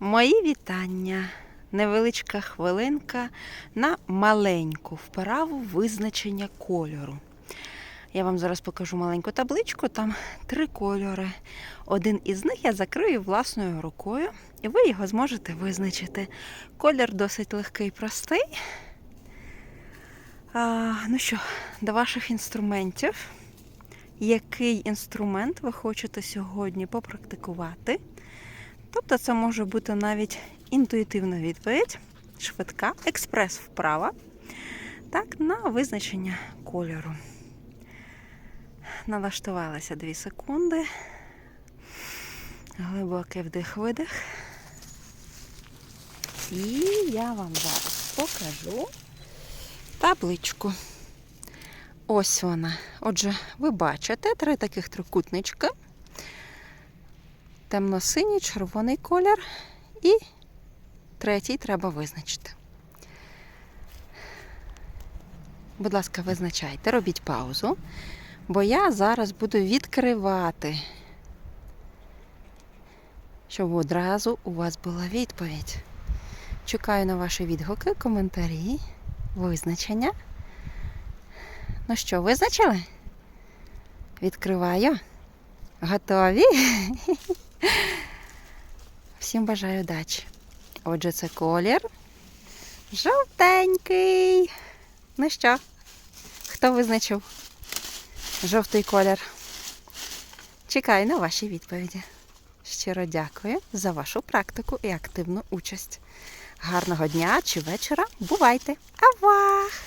Мої вітання. Невеличка хвилинка на маленьку вправу визначення кольору. Я вам зараз покажу маленьку табличку, там три кольори. Один із них я закрию власною рукою, і ви його зможете визначити. Колір досить легкий, простий. А, ну що, до ваших інструментів. Який інструмент ви хочете сьогодні попрактикувати? Тобто це може бути навіть інтуїтивна відповідь, швидка, експрес вправа, так, на визначення кольору. Налаштувалася 2 секунди. Глибокий вдих-видих. І я вам зараз покажу табличку. Ось вона. Отже, ви бачите три таких трикутничка темно-синій, червоний колір і третій треба визначити. Будь ласка, визначайте, робіть паузу, бо я зараз буду відкривати, щоб одразу у вас була відповідь. Чекаю на ваші відгуки, коментарі, визначення. Ну що, визначили? Відкриваю. Готові? Всім бажаю удачі. Отже, це колір жовтенький. Ну що, хто визначив жовтий колір? Чекаю на ваші відповіді. Щиро дякую за вашу практику і активну участь. Гарного дня чи вечора. Бувайте! Авах!